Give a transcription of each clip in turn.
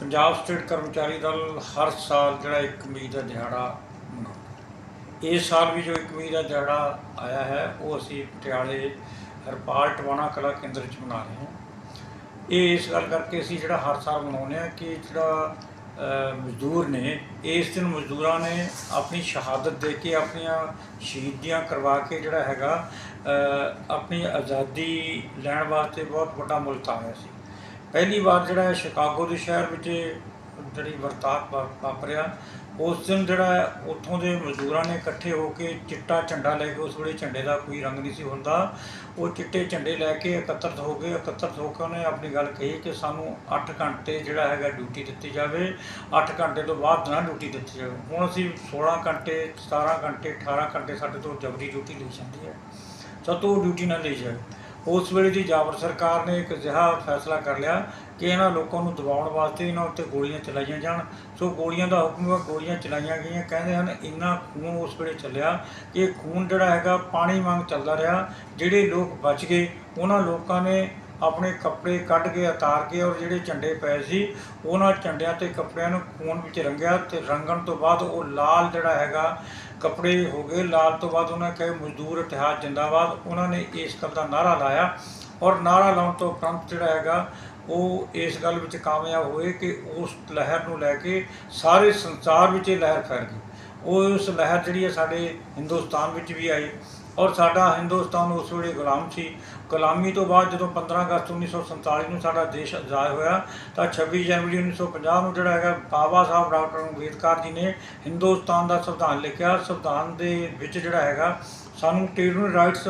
Punjab state ਕਰਮਚਾਰੀ ਦਲ ਹਰ ਸਾਲ ਜਿਹੜਾ 1 ਮਈ ਦਾ ਦਿਹਾੜਾ ਮਨਾਉਂਦਾ। ਇਸ ਸਾਲ ਵੀ ਜੋ 1 ਮਈ ਦਾ ਦਿਹਾੜਾ ਆਇਆ ਹੈ, ਉਹ ਅਸੀਂ ਪਟਿਆਲੇ, ਹਰਪਾਲ, ਟਵਾਣਾ ਕਲਾ ਕੇਂਦਰ ਵਿੱਚ ਮਨਾ ਰਹੇ ਹਾਂ। ਇਹ ਇਸ ਗੱਲ ਕਰਕੇ ਅਸੀਂ ਜਿਹੜਾ ਹਰ ਸਾਲ ਮਨਾਉਂਦੇ ਹਾਂ ਕਿ ਜਿਹੜਾ ਮਜ਼ਦੂਰ ਨੇ, ਇਸ ਦਿਨ ਮਜ਼ਦੂਰਾਂ ਨੇ ਆਪਣੀ ਸ਼ਹਾਦਤ ਦੇ ਕੇ ਆਪਣੀਆਂ ਸ਼ਹੀਦੀਆਂ ਕਰਵਾ ਕੇ ਜਿਹੜਾ ਹੈਗਾ ਆਪਣੀ ਆਜ਼ਾਦੀ ਲੈਣ ਵਾਸਤੇ ਬਹੁਤ ਵੱਡਾ ਮੁੱਲ ਆਇਆ ਸੀ। ਪਹਿਲੀ ਵਾਰ ਜਿਹੜਾ ਸ਼ਿਕਾਗੋ ਦੇ ਸ਼ਹਿਰ ਵਿੱਚ ਜਿਹੜੀ ਵਰਤਾਤ ਵਾ- ਵਾਪਰਿਆ, ਉਸ ਦਿਨ ਜਿਹੜਾ ਉੱਥੋਂ ਦੇ ਮਜ਼ਦੂਰਾਂ ਨੇ ਇਕੱਠੇ ਹੋ ਕੇ ਚਿੱਟਾ ਝੰਡਾ ਲੈ ਕੇ ਉਸ ਵੇਲੇ ਝੰਡੇ ਦਾ ਕੋਈ ਰੰਗ ਨਹੀਂ ਸੀ ਹੁੰਦਾ। ਉਹ ਚਿੱਟੇ ਝੰਡੇ ਲੈ ਕੇ ਇਕੱਤਰਤ ਹੋ ਗਏ। ਇਕੱਤਰਤ ਹੋ ਕੇ ਉਹਨੇ ਆਪਣੀ ਗੱਲ ਕਹੀ ਕਿ ਸਾਨੂੰ 8 ਘੰਟੇ ਜਿਹੜਾ ਹੈਗਾ ਡਿਊਟੀ ਦਿੱਤੀ ਜਾਵੇ। 8 ਘੰਟੇ ਤੋਂ ਬਾਅਦ ਨਾ ਡਿਊਟੀ ਦਿੱਤੀ ਜਾਵੇ। ਹੁਣ ਅਸੀਂ 16 ਘੰਟੇ 17 ਘੰਟੇ 18 ਘੰਟੇ ਸਾਡੇ ਤੋਂ ਜਬਰੀ ਡਿਊਟੀ ਲਈ ਜਾਂਦੀ ਹੈ। ਸਭ ਤੋਂ ਡਿਊਟੀ ਨਾ ਲਈ ਜਾਵੇ। ਉਸ ਵੇਲੇ ਦੀ ਜਾਬਰ ਸਰਕਾਰ ਨੇ ਇੱਕ ਅਜਿਹਾ ਫੈਸਲਾ ਕਰ ਲਿਆ ਕਿ ਇਹਨਾਂ ਲੋਕਾਂ ਨੂੰ ਦਬਾਉਣ ਵਾਸਤੇ ਇਹਨਾਂ ਉੱਤੇ ਗੋਲੀਆਂ ਚਲਾਈਆਂ ਜਾਣ। ਸੋ ਗੋਲੀਆਂ ਦਾ ਹੁਕਮ ਹੈ, ਗੋਲੀਆਂ ਚਲਾਈਆਂ ਗਈਆਂ। ਕਹਿੰਦੇ ਹਨ, ਇੰਨਾ ਖੂਨ ਉਸ ਵੇਲੇ ਚੱਲਿਆ ਕਿ ਖੂਨ ਜਿਹੜਾ ਹੈਗਾ, ਪਾਣੀ ਵਾਂਗ ਚੱਲਦਾ ਰਿਹਾ। ਜਿਹੜੇ ਲੋਕ ਬਚ ਗਏ, ਉਹਨਾਂ ਲੋਕਾਂ ਨੇ ਆਪਣੇ ਕੱਪੜੇ ਕੱਢ ਕੇ, ਉਤਾਰ ਕੇ ਔਰ ਜਿਹੜੇ ਝੰਡੇ ਪਏ ਸੀ, ਉਹਨਾਂ ਝੰਡਿਆਂ ਤੇ ਕੱਪੜਿਆਂ ਨੂੰ ਖੂਨ ਵਿੱਚ ਰੰਗਿਆ ਤੇ ਰੰਗਣ ਤੋਂ ਬਾਅਦ ਉਹ ਲਾਲ ਜਿਹੜਾ ਹੈਗਾ, ਕੱਪੜੇ ਹੋ ਗਏ। ਲਾਲ ਤੋਂ ਬਾਅਦ ਉਹਨਾਂ ਕਹੇ, ਮਜ਼ਦੂਰ ਇਤਿਹਾਸ ਜਿੰਦਾਬਾਦ। ਉਹਨਾਂ ਨੇ ਇਸ ਗੱਲ ਦਾ ਨਾਰਾ ਲਾਇਆ ਔਰ ਨਾਰਾ ਲਾਉਣ ਤੋਂ ਉਪਰੰਤ ਜਿਹੜਾ ਹੈਗਾ, ਉਹ ਇਸ ਗੱਲ ਵਿੱਚ ਕਾਮਯਾਬ ਹੋਏ ਕਿ ਉਸ ਲਹਿਰ ਨੂੰ ਲੈ ਕੇ ਸਾਰੇ ਸੰਸਾਰ ਵਿੱਚ ਇਹ ਲਹਿਰ ਫੈਲ ਗਈ। ਉਹ ਉਸ ਲਹਿਰ ਜਿਹੜੀ ਹੈ, ਸਾਡੇ ਹਿੰਦੁਸਤਾਨ ਵਿੱਚ ਵੀ ਆਈ। ਔਰ ਸਾਡਾ ਹਿੰਦੁਸਤਾਨ ਉਸ ਵੇਲੇ ਗੁਲਾਮ ਸੀ। ਗੁਲਾਮੀ ਤੋਂ ਬਾਅਦ ਜਦੋਂ 15 ਅਗਸਤ 1947 ਨੂੰ ਸਾਡਾ ਦੇਸ਼ ਆਜ਼ਾਦ ਹੋਇਆ, ਤਾਂ 26 ਜਨਵਰੀ 1950 ਨੂੰ ਜਿਹੜਾ ਹੈਗਾ ਬਾਬਾ ਸਾਹਿਬ ਡਾਕਟਰ ਅੰਬੇਦਕਰ ਜੀ ਨੇ ਹਿੰਦੁਸਤਾਨ ਦਾ ਸੰਵਿਧਾਨ ਲਿਖਿਆ। ਸੰਵਿਧਾਨ ਦੇ ਵਿੱਚ ਜਿਹੜਾ ਹੈਗਾ, ਸਾਨੂੰ ਟੈਰੀਟਰੀ ਰਾਈਟਸ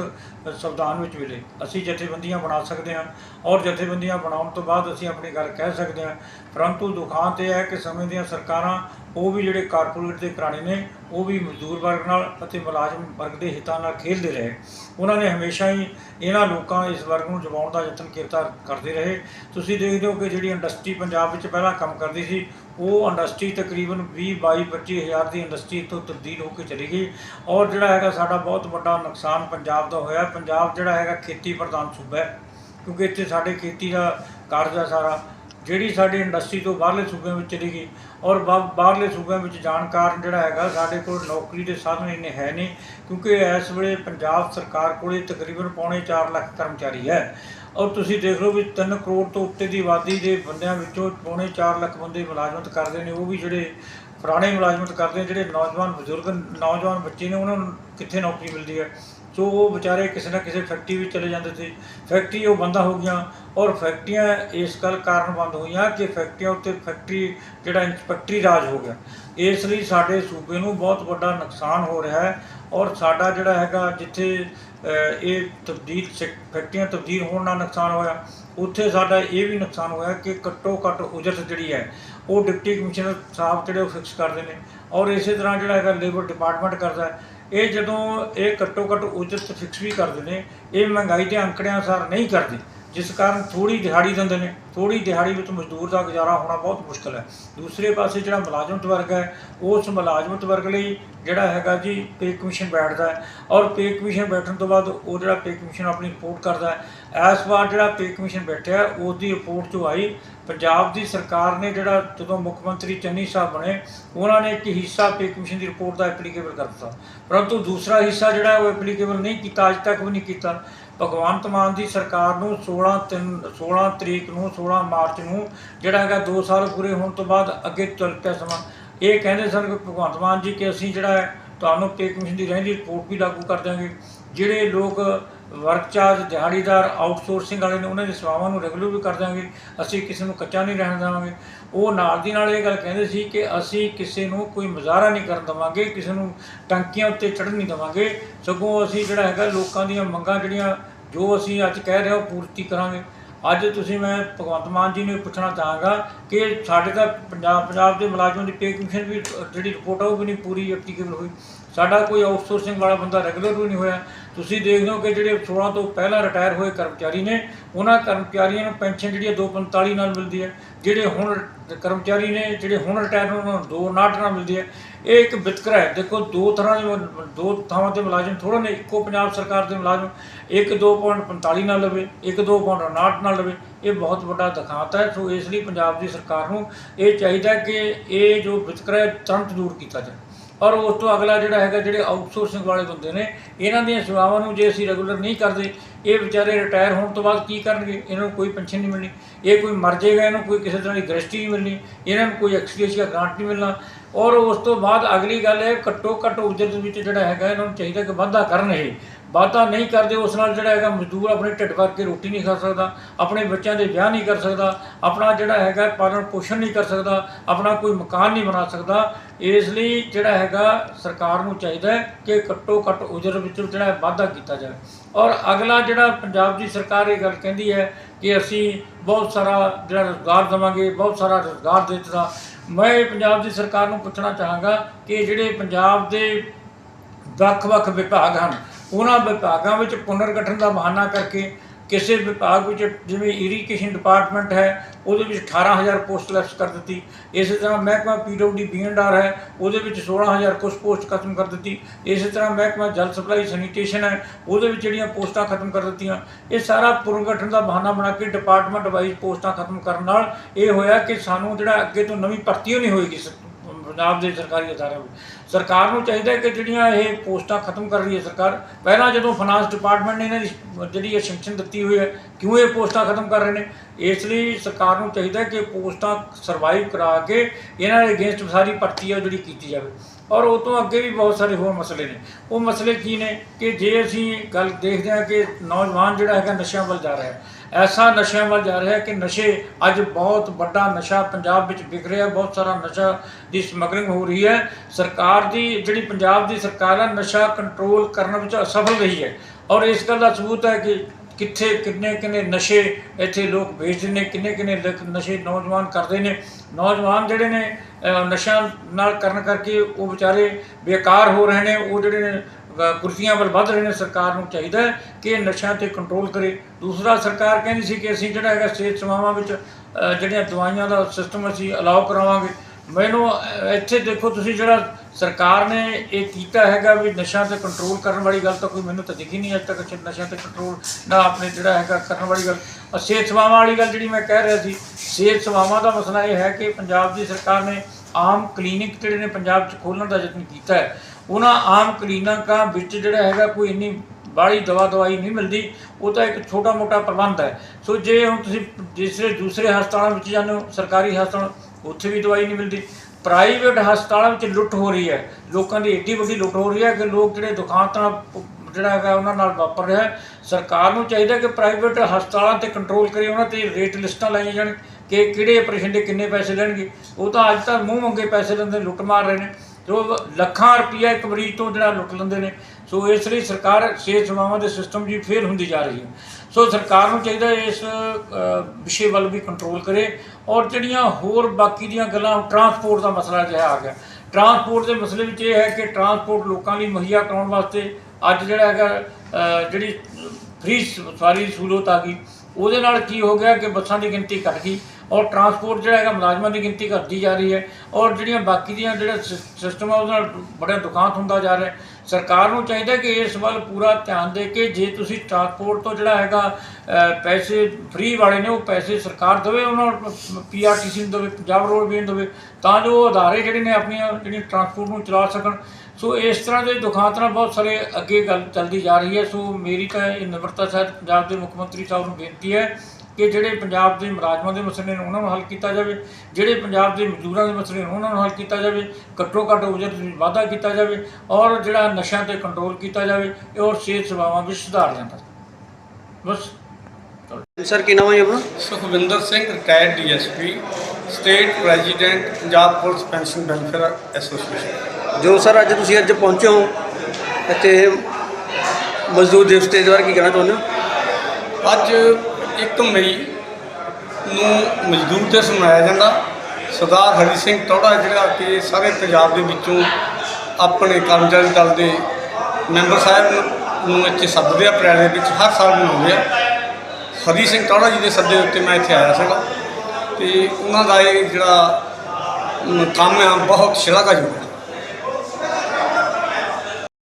ਸੰਵਿਧਾਨ ਵਿੱਚ ਮਿਲੇ। ਅਸੀਂ ਜਥੇਬੰਦੀਆਂ ਬਣਾ ਸਕਦੇ ਹਾਂ ਔਰ ਜਥੇਬੰਦੀਆਂ ਬਣਾਉਣ ਤੋਂ ਬਾਅਦ ਅਸੀਂ ਆਪਣੀ ਗੱਲ ਕਹਿ ਸਕਦੇ ਹਾਂ। ਪਰੰਤੂ ਦੁਖਾਂਤ ਇਹ ਹੈ ਕਿ ਸਮੇਂ ਦੀਆਂ ਸਰਕਾਰਾਂ, ਉਹ ਵੀ ਜਿਹੜੇ ਕਾਰਪੋਰੇਟ ਦੇ ਘਰਾਣੇ ਨੇ ਉਹ ਵੀ ਮਜ਼ਦੂਰ ਵਰਗ ਨਾਲ ਅਤੇ ਮੁਲਾਜ਼ਮ ਵਰਗ ਦੇ ਹਿੱਤਾਂ ਨਾਲ ਖੇਡਦੇ ਰਹੇ। ਉਹਨਾਂ ਨੇ ਹਮੇਸ਼ਾ ਹੀ ਇਹਨਾਂ ਲੋਕਾਂ ਇਸ ਵਰਗ ਨੂੰ ਦਬਾਉਣ ਦਾ ਯਤਨ ਕੀਤਾ ਕਰਦੇ ਰਹੇ। ਤੁਸੀਂ ਦੇਖਦੇ ਹੋ ਕਿ ਜਿਹੜੀ ਇੰਡਸਟਰੀ ਪੰਜਾਬ ਵਿੱਚ ਪਹਿਲਾਂ ਕੰਮ ਕਰਦੀ ਸੀ, ਉਹ ਇੰਡਸਟਰੀ ਤਕਰੀਬਨ 20 22 25 ਹਜ਼ਾਰ ਦੀ ਇੰਡਸਟਰੀ ਤੋਂ ਤਬਦੀਲ ਹੋ ਕੇ ਚਲੀ ਗਈ। ਔਰ ਜਿਹੜਾ ਹੈਗਾ ਸਾਡਾ ਬਹੁਤ ਵੱਡਾ ਨੁਕਸਾਨ ਪੰਜਾਬ ਦਾ ਹੋਇਆ। ਪੰਜਾਬ ਜਿਹੜਾ ਹੈਗਾ ਖੇਤੀ ਪ੍ਰਧਾਨ ਸੂਬਾ ਹੈ, ਕਿਉਂਕਿ ਇੱਥੇ ਸਾਡੇ ਖੇਤੀ ਦਾ ਕਾਰਜ ਹੈ ਸਾਰਾ। ਜਿਹੜੀ ਸਾਡੀ ਇੰਡਸਟਰੀ ਤੋਂ ਬਾਹਰਲੇ ਸੂਬਿਆਂ ਵਿੱਚ ਚਲੀ ਗਈ ਔਰ ਬਾ- ਬਾਹਰਲੇ ਸੂਬਿਆਂ ਵਿੱਚ ਜਾਣ ਕਾਰਨ ਜਿਹੜਾ ਹੈਗਾ ਸਾਡੇ ਕੋਲ ਨੌਕਰੀ ਦੇ ਸਾਧਨ ਇੰਨੇ ਹੈ ਨਹੀਂ, ਕਿਉਂਕਿ ਇਸ ਵੇਲੇ ਪੰਜਾਬ ਸਰਕਾਰ ਕੋਲੇ ਤਕਰੀਬਨ ਪੌਣੇ 4 ਲੱਖ ਕਰਮਚਾਰੀ ਹੈ। ਔਰ ਤੁਸੀਂ ਦੇਖ ਲਓ ਵੀ 3 ਕਰੋੜ ਤੋਂ ਉੱਤੇ ਦੀ ਆਬਾਦੀ ਦੇ ਬੰਦਿਆਂ ਵਿੱਚੋਂ ਪੌਣੇ 4 ਲੱਖ ਬੰਦੇ ਮੁਲਾਜ਼ਮਤ ਕਰਦੇ ਨੇ, ਉਹ ਵੀ ਜਿਹੜੇ ਪੁਰਾਣੇ ਮੁਲਾਜ਼ਮਤ ਕਰਦੇ ਜਿਹੜੇ ਨੌਜਵਾਨ ਬਜ਼ੁਰਗ, ਨੌਜਵਾਨ ਬੱਚੇ ਨੇ, ਉਹਨਾਂ ਨੂੰ ਕਿੱਥੇ ਨੌਕਰੀ ਮਿਲਦੀ ਹੈ? ਸੋ ਉਹ ਵਿਚਾਰੇ ਕਿਸੇ ਨਾ ਕਿਸੇ ਫੈਕਟਰੀ ਵਿੱਚ ਚਲੇ ਜਾਂਦੇ ਸੀ। ਫੈਕਟਰੀ ਉਹ ਬੰਦਾ ਹੋ ਗਈਆਂ ਔਰ ਫੈਕਟਰੀਆਂ ਇਸ ਗੱਲ ਕਾਰਨ ਬੰਦ ਹੋਈਆਂ ਕਿ ਫੈਕਟਰੀਆਂ ਉੱਤੇ ਫੈਕਟਰੀ ਜਿਹੜਾ ਇੰਸਪੈਕਟਰੀ ਰਾਜ ਹੋ ਗਿਆ। ਇਸ ਲਈ ਸਾਡੇ ਸੂਬੇ ਨੂੰ ਬਹੁਤ ਵੱਡਾ ਨੁਕਸਾਨ ਹੋ ਰਿਹਾ ਹੈ ਔਰ ਸਾਡਾ ਜਿਹੜਾ ਹੈਗਾ ਜਿੱਥੇ ਇਹ ਤਬਦੀਲ ਸਿ- ਫੈਕਟਰੀਆਂ ਤਬਦੀਲ ਹੋਣ ਨਾਲ ਨੁਕਸਾਨ ਹੋਇਆ, ਉੱਥੇ ਸਾਡਾ ਇਹ ਵੀ ਨੁਕਸਾਨ ਹੋਇਆ ਕਿ ਘੱਟੋ ਘੱਟ ਉਜਰਤ ਜਿਹੜੀ ਹੈ, ਉਹ ਡਿਪਟੀ ਕਮਿਸ਼ਨਰ ਸਾਹਿਬ ਜਿਹੜੇ ਉਹ ਫਿਕਸ ਕਰਦੇ ਨੇ। ਔਰ ਇਸੇ ਤਰ੍ਹਾਂ ਜਿਹੜਾ ਹੈਗਾ ਲੇਬਰ ਡਿਪਾਰਟਮੈਂਟ ਕਰਦਾ ਹੈ ਇਹ ਜਦੋਂ ਇਹ ਘੱਟੋ ਘੱਟ ਉਜਰਤ ਫਿਕਸ ਵੀ ਕਰਦੇ ਨੇ, ਇਹ ਮਹਿੰਗਾਈ ਦੇ ਅੰਕੜਿਆਂ ਅਨੁਸਾਰ ਨਹੀਂ ਕਰਦੇ। ਜਿਸ ਕਾਰਨ ਥੋੜੀ ਦਿਹਾੜੀ ਦਿੰਦੇ ਨੇ ਥੋੜੀ ਦਿਹਾੜੀ ਵਿੱਚ ਮਜ਼ਦੂਰ ਦਾ ਗੁਜ਼ਾਰਾ ਹੋਣਾ ਬਹੁਤ ਮੁਸ਼ਕਲ ਹੈ। ਦੂਸਰੇ ਪਾਸੇ ਜਿਹੜਾ ਮੁਲਾਜ਼ਮਤ ਵਰਗ ਹੈ, ਉਸ ਮੁਲਾਜ਼ਮਤ ਵਰਗ ਲਈ ਜਿਹੜਾ ਹੈਗਾ ਜੀ ਪੇ ਕਮਿਸ਼ਨ ਬੈਠਦਾ ਹੈ ਔਰ ਪੇ ਕਮਿਸ਼ਨ ਬੈਠਣ ਤੋਂ ਬਾਅਦ ਉਹ ਜਿਹੜਾ ਪੇ ਕਮਿਸ਼ਨ ਆਪਣੀ ਰਿਪੋਰਟ ਕਰਦਾ ਹੈ। ਇਸ ਵਾਰ ਜਿਹੜਾ ਪੇ ਕਮਿਸ਼ਨ ਬੈਠਿਆ ਉਸ ਦੀ ਰਿਪੋਰਟ ਜੋ ਆਈ, ਪੰਜਾਬ ਦੀ ਸਰਕਾਰ ਨੇ ਜਿਹੜਾ ਜਦੋਂ ਮੁੱਖ ਮੰਤਰੀ ਚੰਨੀ ਸਾਹਿਬ ਬਣੇ, ਉਹਨਾਂ ਨੇ ਇੱਕ ਹਿੱਸਾ ਪੇ ਕਮਿਸ਼ਨ ਦੀ ਰਿਪੋਰਟ ਦਾ ਐਪਲੀਕੇਬਲ ਕਰ ਦਿੱਤਾ। ਪਰੰਤੂ ਦੂਸਰਾ ਹਿੱਸਾ ਜਿਹੜਾ ਉਹ ਐਪਲੀਕੇਬਲ ਨਹੀਂ ਕੀਤਾ, ਅੱਜ ਤੱਕ ਵੀ ਨਹੀਂ ਕੀਤਾ। ਭਗਵੰਤ ਮਾਨ ਦੀ ਸਰਕਾਰ ਨੂੰ 16 ਤਿੰਨ 16 ਤਰੀਕ ਨੂੰ 16 ਮਾਰਚ ਨੂੰ, ਜਿਹੜਾ ਹੈਗਾ 2 ਸਾਲ ਪੂਰੇ ਹੋਣ ਤੋਂ ਬਾਅਦ ਅੱਗੇ ਚੱਲ ਪਿਆ ਸਮਾਂ। ਇਹ ਕਹਿੰਦੇ ਸਨ ਕਿ ਭਗਵੰਤ ਮਾਨ ਜੀ ਕਿ ਅਸੀਂ ਜਿਹੜਾ ਹੈ, ਤੁਹਾਨੂੰ ਪੇ ਕਮਿਸ਼ਨ ਦੀ ਰਹਿੰਦੀ ਰਿਪੋਰਟ ਵੀ ਲਾਗੂ ਕਰ ਦਿਆਂਗੇ। ਜਿਹੜੇ ਲੋਕ ਵਰਕ ਚਾਰਜ ਦਿਹਾੜੀਦਾਰ ਆਊਟਸੋਰਸਿੰਗ ਵਾਲੇ ਨੇ ਉਹਨਾਂ ਦੀ ਸੇਵਾਵਾਂ ਨੂੰ ਰੈਗੂਲਰ ਵੀ ਕਰ ਦਾਂਗੇ ਅਸੀਂ ਕਿਸੇ ਨੂੰ ਕੱਚਾ ਨਹੀਂ ਰਹਿਣ ਦੇਵਾਂਗੇ। ਉਹ ਨਾਲ ਦੀ ਨਾਲ ਇਹ ਗੱਲ ਕਹਿੰਦੇ ਸੀ ਕਿ ਅਸੀਂ ਕਿਸੇ ਨੂੰ ਕੋਈ ਮੁਜ਼ਾਹਰਾ ਨਹੀਂ ਕਰਨ ਦੇਵਾਂਗੇ, ਕਿਸੇ ਨੂੰ ਟੰਕੀਆਂ ਉੱਤੇ ਚੜ੍ਹਨ ਨਹੀਂ ਦੇਵਾਂਗੇ। ਸਗੋਂ ਅਸੀਂ ਜਿਹੜਾ ਹੈਗਾ ਲੋਕਾਂ ਦੀਆਂ ਮੰਗਾਂ ਜਿਹੜੀਆਂ ਜੋ ਅਸੀਂ ਅੱਜ ਕਹਿ ਰਹੇ ਹਾਂ ਉਹ ਪੂਰਤੀ ਕਰਾਂਗੇ। ਅੱਜ ਤੁਸੀਂ ਮੈਂ ਭਗਵੰਤ ਮਾਨ ਜੀ ਨੂੰ ਇਹ ਪੁੱਛਣਾ ਚਾਹਾਂਗਾ ਕਿ ਸਾਡੇ ਤਾਂ ਪੰਜਾਬ ਪੰਜਾਬ ਦੇ ਮੁਲਾਜ਼ਮਾਂ ਦੀ ਪੇ ਕਮਿਸ਼ਨ ਵੀ ਜਿਹੜੀ ਰਿਪੋਰਟ ਆ ਉਹ ਵੀ ਨਹੀਂ ਪੂਰੀ ਐਪਲੀਕੇਬਲ ਹੋਈ। ਸਾਡਾ ਕੋਈ ਆਊਟਸੋਰਸਿੰਗ ਵਾਲਾ ਬੰਦਾ ਰੈਗੂਲਰ ਵੀ ਨਹੀਂ ਹੋਇਆ। ਤੁਸੀਂ ਦੇਖਦੇ ਹੋ ਕਿ ਜਿਹੜੇ 16 ਤੋਂ ਪਹਿਲਾਂ ਰਿਟਾਇਰ ਹੋਏ ਕਰਮਚਾਰੀ ਨੇ, ਉਹਨਾਂ ਕਰਮਚਾਰੀਆਂ ਨੂੰ ਪੈਨਸ਼ਨ ਜਿਹੜੀ ਹੈ 245 ਨਾਲ ਮਿਲਦੀ ਹੈ। ਜਿਹੜੇ ਹੁਣ ਕਰਮਚਾਰੀ ਨੇ, ਜਿਹੜੇ ਹੁਣ ਰਿਟਾਇਰ ਉਹਨਾਂ ਨੂੰ ਦੋ ਨਾਟ ਨਾਲ ਮਿਲਦੀ ਹੈ। ਇਹ ਇੱਕ ਵਿਤਕਰਾ ਹੈ। ਦੇਖੋ, ਦੋ ਤਰ੍ਹਾਂ ਦੇ ਦੋ ਥਾਵਾਂ ਤੇ ਮੁਲਾਜ਼ਮ ਥੋੜਾ ਨੇ। ਇੱਕੋ ਪੰਜਾਬ ਸਰਕਾਰ ਦੇ ਮੁਲਾਜ਼ਮ, ਇੱਕ 2.45 ਨਾਲ ਲਵੇ, ਇੱਕ 2.59 ਨਾਲ ਲਵੇ। ਇਹ ਬਹੁਤ ਵੱਡਾ ਦਿਖਾਂਤ ਹੈ। ਸੋ ਇਸ ਲਈ ਪੰਜਾਬ ਦੀ ਸਰਕਾਰ ਨੂੰ ਇਹ ਚਾਹੀਦਾ ਕਿ ਇਹ ਜੋ ਵਿਤਕਰਾ ਹੈ, ਤੁਰੰਤ ਦੂਰ ਕੀਤਾ ਜਾਵੇ। ਔਰ ਉਸ ਤੋਂ ਅਗਲਾ ਜਿਹੜਾ ਹੈਗਾ, ਜਿਹੜੇ ਆਊਟਸੋਰਸਿੰਗ ਵਾਲੇ ਬੰਦੇ ਨੇ, ਇਹਨਾਂ ਦੀਆਂ ਸੇਵਾਵਾਂ ਨੂੰ ਜੇ ਅਸੀਂ ਰੈਗੂਲਰ ਨਹੀਂ ਕਰਦੇ, ਇਹ ਵਿਚਾਰੇ ਰਿਟਾਇਰ ਹੋਣ ਤੋਂ ਬਾਅਦ ਕੀ ਕਰਨਗੇ? ਇਹਨਾਂ ਨੂੰ ਕੋਈ ਪੈਨਸ਼ਨ ਨਹੀਂ ਮਿਲਣੀ। ਇਹ ਕੋਈ ਮਰ ਜਾਏਗਾ, ਇਹਨੂੰ ਕੋਈ ਕਿਸੇ ਤਰ੍ਹਾਂ ਦੀ ਗ੍ਰਸਤੀ ਨਹੀਂ ਮਿਲਣੀ। ਇਹਨਾਂ ਨੂੰ ਕੋਈ ਐਕਸਗ੍ਰੇਸ਼ੀਆ ਗ੍ਰਾਂਟ ਨਹੀਂ ਮਿਲਣਾ। ਔਰ ਉਸ ਤੋਂ ਬਾਅਦ ਅਗਲੀ ਗੱਲ ਹੈ ਘੱਟੋ ਘੱਟ ਉਜਰਤ ਵਿੱਚ ਜਿਹੜਾ ਹੈਗਾ, ਇਹਨਾਂ ਨੂੰ ਚਾਹੀਦਾ ਕਿ ਵਾਧਾ ਕਰਨ ਇਹ। ਵਾਧਾ ਨਹੀਂ ਕਰਦੇ, ਉਸ ਨਾਲ ਜਿਹੜਾ ਹੈਗਾ ਮਜ਼ਦੂਰ ਆਪਣੇ ਢਿੱਡ ਭਰ ਕੇ ਰੋਟੀ ਨਹੀਂ ਖਾ ਸਕਦਾ, ਆਪਣੇ ਬੱਚਿਆਂ ਦੇ ਵਿਆਹ ਨਹੀਂ ਕਰ ਸਕਦਾ, ਆਪਣਾ ਜਿਹੜਾ ਹੈਗਾ ਪਾਲਣ ਪੋਸ਼ਣ ਨਹੀਂ ਕਰ ਸਕਦਾ, ਆਪਣਾ ਕੋਈ ਮਕਾਨ ਨਹੀਂ ਬਣਾ ਸਕਦਾ, ਇਸ ਲਈ ਜਿਹੜਾ ਹੈਗਾ ਸਰਕਾਰ ਨੂੰ ਚਾਹੀਦਾ ਹੈ ਕਿ ਘੱਟੋ ਘੱਟ ਉਜਰ ਵਿੱਚ ਜਿਹੜਾ ਹੈ ਵਾਧਾ ਕੀਤਾ ਜਾਵੇ। ਔਰ ਅਗਲਾ ਜਿਹੜਾ ਪੰਜਾਬ ਦੀ ਸਰਕਾਰ ਇਹ ਗੱਲ ਕਹਿੰਦੀ ਹੈ ਕਿ ਅਸੀਂ ਬਹੁਤ ਸਾਰਾ ਜਿਹੜਾ ਰੋਜ਼ਗਾਰ ਦੇਵਾਂਗੇ, ਬਹੁਤ ਸਾਰਾ ਰੋਜ਼ਗਾਰ ਦੇ ਦਿੱਤਾ। ਮੈਂ ਪੰਜਾਬ ਦੀ ਸਰਕਾਰ ਨੂੰ ਪੁੱਛਣਾ ਚਾਹਾਂਗਾ ਕਿ ਜਿਹੜੇ ਪੰਜਾਬ ਦੇ ਵੱਖ-ਵੱਖ ਵਿਭਾਗ ਹਨ ਉਹਨਾਂ ਵਿਭਾਗਾਂ ਵਿੱਚ ਪੁਨਰਗਠਨ ਦਾ ਬਹਾਨਾ ਕਰਕੇ ਕਿਸੇ ਵਿਭਾਗ ਵਿੱਚ ਜਿਵੇਂ ਇਰੀਗੇਸ਼ਨ ਡਿਪਾਰਟਮੈਂਟ ਹੈ, ਉਹਦੇ ਵਿੱਚ 18000 ਪੋਸਟ ਲੈਫਟ ਕਰ ਦਿੱਤੀ। ਇਸੇ ਤਰ੍ਹਾਂ ਮਹਿਕਮਾ ਪੀਡਬਲਯੂ ਬੀਐਨਆਰ ਹੈ, ਉਹਦੇ ਵਿੱਚ 16000 ਕੁਝ ਪੋਸਟ ਖਤਮ ਕਰ ਦਿੱਤੀ। ਇਸੇ ਤਰ੍ਹਾਂ ਮਹਿਕਮਾ ਜਲ ਸਪਲਾਈ ਸੈਨੀਟੇਸ਼ਨ ਹੈ, ਉਹਦੇ ਵਿੱਚ ਜਿਹੜੀਆਂ ਪੋਸਟਾਂ ਖਤਮ ਕਰ ਦਿੱਤੀਆਂ। ਇਹ ਸਾਰਾ ਪੁਨਰਗਠਨ ਦਾ ਬਹਾਨਾ ਬਣਾ ਕੇ ਡਿਪਾਰਟਮੈਂਟ ਵਾਈਜ਼ ਪੋਸਟਾਂ ਖਤਮ ਕਰਨ ਨਾਲ ਇਹ ਹੋਇਆ ਕਿ ਸਾਨੂੰ ਜਿਹੜਾ ਅੱਗੇ ਤੋਂ ਨਵੀਂ ਭਰਤੀ ਓ ਨਹੀਂ ਹੋਏਗੀ ਪੰਜਾਬ ਦੇ ਸਰਕਾਰੀ ਅਦਾਰਿਆਂ ਵਿੱਚ ਸਰਕਾਰ ਨੂੰ ਚਾਹੀਦਾ ਹੈ ਕਿ ਜਿਹੜੀਆਂ ਇਹ ਪੋਸਟਾਂ ਖਤਮ ਕਰ ਰਹੀ ਹੈ ਸਰਕਾਰ, ਪਹਿਲਾਂ ਜਦੋਂ ਫਾਈਨਾਂਸ ਡਿਪਾਰਟਮੈਂਟ ਨੇ ਇਹਨਾਂ ਦੀ ਜਿਹੜੀ ਇਹ ਸੈਂਕਸ਼ਨ ਦਿੱਤੀ ਹੋਈ ਹੈ, ਕਿਉਂ ਇਹ ਪੋਸਟਾਂ ਖਤਮ ਕਰ ਰਹੇ ਨੇ? ਇਸ ਲਈ ਸਰਕਾਰ ਨੂੰ ਚਾਹੀਦਾ ਹੈ ਕਿ ਪੋਸਟਾਂ ਸਰਵਾਈਵ ਕਰਾ ਕੇ ਇਹਨਾਂ ਦੇ ਅਗੇਂਸਟ ਸਾਰੀ ਭਰਤੀ ਹੈ ਉਹ ਜਿਹੜੀ ਕੀਤੀ ਜਾਵੇ। ਔਰ ਉਹ ਤੋਂ ਅੱਗੇ ਵੀ ਬਹੁਤ ਸਾਰੇ ਹੋਰ ਮਸਲੇ ਨੇ। ਉਹ ਮਸਲੇ ਕੀ ਨੇ? ਕਿ ਜੇ ਅਸੀਂ ਗੱਲ ਦੇਖਦੇ ਹਾਂ ਕਿ ਨੌਜਵਾਨ ਜਿਹੜਾ ਹੈਗਾ ਨਸ਼ਿਆਂ ਵੱਲ ਜਾ ਰਿਹਾ ਹੈ ਐਸਾ ਨਸ਼ਿਆਂ ਵੱਲ ਜਾ ਰਿਹਾ ਹੈ ਕਿ ਨਸ਼ੇ ਅੱਜ ਬਹੁਤ ਵੱਡਾ ਨਸ਼ਾ ਪੰਜਾਬ ਵਿੱਚ ਵਿਕ ਰਿਹਾ ਬਹੁਤ ਸਾਰਾ ਨਸ਼ਾ ਦੀ ਸਮਗਲਿੰਗ ਹੋ ਰਹੀ ਹੈ। ਸਰਕਾਰ ਦੀ ਜਿਹੜੀ ਪੰਜਾਬ ਦੀ ਸਰਕਾਰ ਹੈ ਨਸ਼ਾ ਕੰਟਰੋਲ ਕਰਨ ਵਿੱਚ ਅਸਫਲ ਰਹੀ ਹੈ। ਔਰ ਇਸ ਗੱਲ ਦਾ ਸਬੂਤ ਹੈ ਕਿ ਕਿੱਥੇ ਕਿੰਨੇ ਕਿੰਨੇ ਨਸ਼ੇ ਇੱਥੇ ਲੋਕ ਵੇਚਦੇ ਨੇ ਕਿੰਨੇ ਕਿੰਨੇ ਨਸ਼ੇ ਨੌਜਵਾਨ ਕਰਦੇ ਨੇ। ਨੌਜਵਾਨ ਜਿਹੜੇ ਨੇ ਅਹ, ਨਸ਼ਿਆਂ ਨਾਲ ਕਰਨ ਕਰਕੇ ਉਹ ਵਿਚਾਰੇ ਬੇਕਾਰ ਹੋ ਰਹੇ ਨੇ ਉਹ ਜਿਹੜੇ ਨੇ ਕੁਰਸੀਆਂ ਵੱਲ ਵੱਧ ਰਹੇ ਨੇ, ਸਰਕਾਰ ਨੂੰ ਚਾਹੀਦਾ ਕਿ ਨਸ਼ਿਆਂ ਤੇ ਕੰਟਰੋਲ ਕਰੇ। ਦੂਸਰਾ, ਸਰਕਾਰ ਕਹਿੰਦੀ ਸੀ ਕਿ ਅਸੀਂ ਜਿਹੜਾ ਹੈਗਾ ਸਿਹਤ ਸੇਵਾਵਾਂ ਵਿੱਚ ਜਿਹੜੀਆਂ ਦਵਾਈਆਂ ਦਾ ਸਿਸਟਮ ਅਸੀਂ ਅਲਾਉ ਕਰਾਵਾਂਗੇ। ਮੈਨੂੰ ਇੱਥੇ ਦੇਖੋ ਤੁਸੀਂ ਜਿਹੜਾ ਸਰਕਾਰ ਨੇ ਇਹ ਕੀਤਾ ਹੈਗਾ ਵੀ ਨਸ਼ਿਆਂ ਤੇ ਕੰਟਰੋਲ ਕਰਨ ਵਾਲੀ ਗੱਲ ਤਾਂ ਕੋਈ ਮੈਨੂੰ ਤਾਂ ਦਿਖੀ ਨਹੀਂ ਅੱਜ ਤੱਕ ਕਿ ਨਸ਼ਿਆਂ ਤੇ ਕੰਟਰੋਲ ਨਾ ਆਪਣੇ ਜਿਹੜਾ ਹੈਗਾ ਕਰਨ ਵਾਲੀ ਗੱਲ। ਸਿਹਤ ਸੇਵਾਵਾਂ ਵਾਲੀ ਗੱਲ ਜਿਹੜੀ ਮੈਂ ਕਹਿ ਰਿਹਾ ਸੀ, ਸਿਹਤ ਸੇਵਾਵਾਂ ਦਾ ਮਸਲਾ ਇਹ ਹੈ ਕਿ ਪੰਜਾਬ ਦੀ ਸਰਕਾਰ ਨੇ ਆਮ ਕਲੀਨਿਕ ਜਿਹੜੇ ਨੇ ਪੰਜਾਬ 'ਚ ਖੋਲ੍ਹਣ ਦਾ ਯਤਨ ਕੀਤਾ ਹੈ। ਉਹਨਾਂ ਆਮ ਕਲੀਨਿਕਾਂ ਵਿੱਚ ਜਿਹੜਾ ਹੈਗਾ ਕੋਈ ਇੰਨੀ ਬਾਹਲੀ ਦਵਾ ਦਵਾਈ ਨਹੀਂ ਮਿਲਦੀ, ਉਹ ਤਾਂ ਇੱਕ ਛੋਟਾ ਮੋਟਾ ਪ੍ਰਬੰਧ ਹੈ। ਸੋ ਜੇ ਹੁਣ ਤੁਸੀਂ ਜਿਸਰੇ ਦੂਸਰੇ ਹਸਪਤਾਲਾਂ ਵਿੱਚ ਜਾਂਦੇ ਹੋ, ਸਰਕਾਰੀ ਹਸਪਤਾਲ, ਉੱਥੇ ਵੀ ਦਵਾਈ ਨਹੀਂ ਮਿਲਦੀ। ਪ੍ਰਾਈਵੇਟ ਹਸਪਤਾਲਾਂ ਵਿੱਚ ਲੁੱਟ ਹੋ ਰਹੀ ਹੈ। ਲੋਕਾਂ ਦੀ ਏਡੀ ਵੱਡੀ ਲੁੱਟ ਹੋ ਰਹੀ ਹੈ ਕਿ ਲੋਕ ਜਿਹੜੇ ਦੁਕਾਨਾਂ ਜਿਹੜਾ ਹੈਗਾ ਉਹਨਾਂ ਨਾਲ ਵਾਪਰ ਰਿਹਾ ਸਰਕਾਰ ਨੂੰ ਚਾਹੀਦਾ ਕਿ ਪ੍ਰਾਈਵੇਟ ਹਸਪਤਾਲਾਂ ਤੇ ਕੰਟਰੋਲ ਕਰੇ, ਉਹਨਾਂ ਤੇ ਰੇਟ ਲਿਸਟਾਂ ਲਾਈਆਂ ਜਾਣ ਕਿ ਕਿਹੜੇ ਆਪਰੇਸ਼ਨ ਦੇ ਕਿੰਨੇ ਪੈਸੇ ਲੈਣਗੇ। ਉਹ ਤਾਂ ਅੱਜ ਤਾਂ ਮੂੰਹ ਮੰਗੇ ਪੈਸੇ ਲੈਂਦੇ, ਲੁੱਟ ਮਾਰ ਰਹੇ ਨੇ। ਜੋ ਲੱਖਾਂ ਰੁਪਈਆ ਇੱਕ ਮਰੀਜ਼ ਤੋਂ ਜਿਹੜਾ ਲੁੱਟ ਲੈਂਦੇ ਨੇ, ਸੋ ਇਸ ਲਈ ਸਰਕਾਰ ਸਿਹਤ ਸੇਵਾਵਾਂ ਦੇ ਸਿਸਟਮ ਜੀ ਫੇਲ ਹੁੰਦੀ ਜਾ ਰਹੀ ਹੈ। ਸੋ ਸਰਕਾਰ ਨੂੰ ਚਾਹੀਦਾ ਇਸ ਵਿਸ਼ੇ ਵੱਲ ਵੀ ਕੰਟਰੋਲ ਕਰੇ ਔਰ ਜਿਹੜੀਆਂ ਹੋਰ ਬਾਕੀ ਦੀਆਂ ਗੱਲਾਂ ਟਰਾਂਸਪੋਰਟ ਦਾ ਮਸਲਾ ਜਿਹਾ ਆ ਗਿਆ। ਟਰਾਂਸਪੋਰਟ ਦੇ ਮਸਲੇ ਵਿੱਚ ਇਹ ਹੈ ਕਿ ਟਰਾਂਸਪੋਰਟ ਲੋਕਾਂ ਲਈ ਮੁਹੱਈਆ ਕਰਾਉਣ ਵਾਸਤੇ ਅੱਜ ਜਿਹੜਾ ਹੈਗਾ ਜਿਹੜੀ ਫ੍ਰੀ ਸਵਾਰੀ ਸਹੂਲਤ ਆ ਗਈ। ਉਹਦੇ ਨਾਲ ਕੀ ਹੋ ਗਿਆ ਕਿ ਬੱਸਾਂ ਦੀ ਗਿਣਤੀ ਘਟ ਗਈ। ਔਰ ਟਰਾਂਸਪੋਰਟ ਜਿਹੜਾ ਹੈਗਾ ਮੁਲਾਜ਼ਮਾਂ ਦੀ ਗਿਣਤੀ ਘਟਦੀ ਜਾ ਰਹੀ ਹੈ ਔਰ ਜਿਹੜੀਆਂ ਬਾਕੀ ਦੀਆਂ ਜਿਹੜਾ ਸਿਸਟਮ ਆ, ਉਹਦੇ ਨਾਲ ਬੜਾ ਦੁਖਾਂਤ ਹੁੰਦਾ ਜਾ ਰਿਹਾ ਸਰਕਾਰ ਨੂੰ ਚਾਹੀਦਾ ਕਿ ਇਸ ਵੱਲ ਪੂਰਾ ਧਿਆਨ ਦੇ ਕੇ ਜੇ ਤੁਸੀਂ ਟਰਾਂਸਪੋਰਟ ਤੋਂ ਜਿਹੜਾ ਹੈਗਾ ਪੈਸੇ ਫ੍ਰੀ ਵਾਲੇ ਨੇ, ਉਹ ਪੈਸੇ ਸਰਕਾਰ ਦੇਵੇ, ਉਹਨਾਂ ਨੂੰ ਪੀਆਰਟੀਸੀ ਨੂੰ ਦੇਵੇ, ਪੰਜਾਬ ਰੋਡ ਵੀ ਦੇਵੇ, ਤਾਂ ਜੋ ਉਹ ਅਦਾਰੇ ਜਿਹੜੇ ਨੇ ਆਪਣੀਆਂ ਜਿਹੜੀਆਂ ਟਰਾਂਸਪੋਰਟ ਨੂੰ ਚਲਾ ਸਕਣ। ਸੋ ਇਸ ਤਰ੍ਹਾਂ ਦੇ ਦੁਖਾਂਤਰਾ ਬਹੁਤ ਸਾਰੇ ਅੱਗੇ ਗੱਲ ਚੱਲਦੀ ਜਾ ਰਹੀ ਹੈ। ਸੋ ਮੇਰੀ ਤਾਂ ਇਹ ਨਿਮਰਤਾ ਸਾਹਿਬ ਪੰਜਾਬ ਦੇ ਮੁੱਖ ਮੰਤਰੀ ਸਾਹਿਬ ਨੂੰ ਬੇਨਤੀ ਹੈ ਕਿ ਜਿਹੜੇ ਪੰਜਾਬ ਦੇ ਮੁਲਾਜ਼ਮਾਂ ਦੇ ਮਸਲੇ ਨੇ ਉਹਨਾਂ ਨੂੰ ਹੱਲ ਕੀਤਾ ਜਾਵੇ ਜਿਹੜੇ ਪੰਜਾਬ ਦੇ ਮਜ਼ਦੂਰਾਂ ਦੇ ਮਸਲੇ ਨੇ ਉਹਨਾਂ ਨੂੰ ਹੱਲ ਕੀਤਾ ਜਾਵੇ ਘੱਟੋ ਘੱਟ ਉਜਰਤ ਵਿੱਚ ਵਾਧਾ ਕੀਤਾ ਜਾਵੇ ਔਰ ਜਿਹੜਾ ਨਸ਼ਿਆਂ ਤੇ ਕੰਟਰੋਲ ਕੀਤਾ ਜਾਵੇ ਔਰ ਸਿਹਤ ਸੇਵਾਵਾਂ ਵਿੱਚ ਸੁਧਾਰ ਜਾਂਦਾ ਬਸ। ਸਰ ਕੀ ਨਾਮ ਹੈ ਆਪਣਾ? Sukhwinder Singh retired DSP state president Punjab police pension welfare association ਜੋ ਸਰ ਅੱਜ ਤੁਸੀਂ ਅੱਜ ਪਹੁੰਚੇ ਹੋ ਇੱਥੇ ਮਜ਼ਦੂਰ ਦਿਵਸ ਤੇ ਇਸ ਕੀ ਕਹਿਣਾ ਚਾਹੁੰਦੇ ਹੋ? ਅੱਜ 1 ਮਈ ਨੂੰ ਮਜ਼ਦੂਰ ਦਿਵਸ ਮਨਾਇਆ ਜਾਂਦਾ। ਸਰਦਾਰ ਹਰੀ ਸਿੰਘ ਟੌੜਾ ਜਿਹੜਾ ਕਿ ਸਾਰੇ ਪੰਜਾਬ ਦੇ ਵਿੱਚੋਂ ਆਪਣੇ ਕਰਮਚਾਰੀ ਦਲ ਦੇ ਮੈਂਬਰ ਸਾਹਿਬ ਨੂੰ- ਇੱਥੇ ਸੱਦਦੇ ਆ ਅਪ੍ਰੈਲ ਦੇ ਵਿੱਚ ਹਰ ਸਾਲ ਮਨਾਉਂਦੇ ਆ। ਹਰੀ ਸਿੰਘ ਟੌੜਾ ਜੀ ਦੇ ਸੱਦੇ ਉੱਤੇ ਮੈਂ ਇੱਥੇ ਆਇਆ ਸੀਗਾ ਤੇ ਉਹਨਾਂ ਦਾ ਇਹ ਜਿਹੜਾ ਕੰਮ ਆ, ਬਹੁਤ ਸ਼ਲਾਘਾਯੋਗ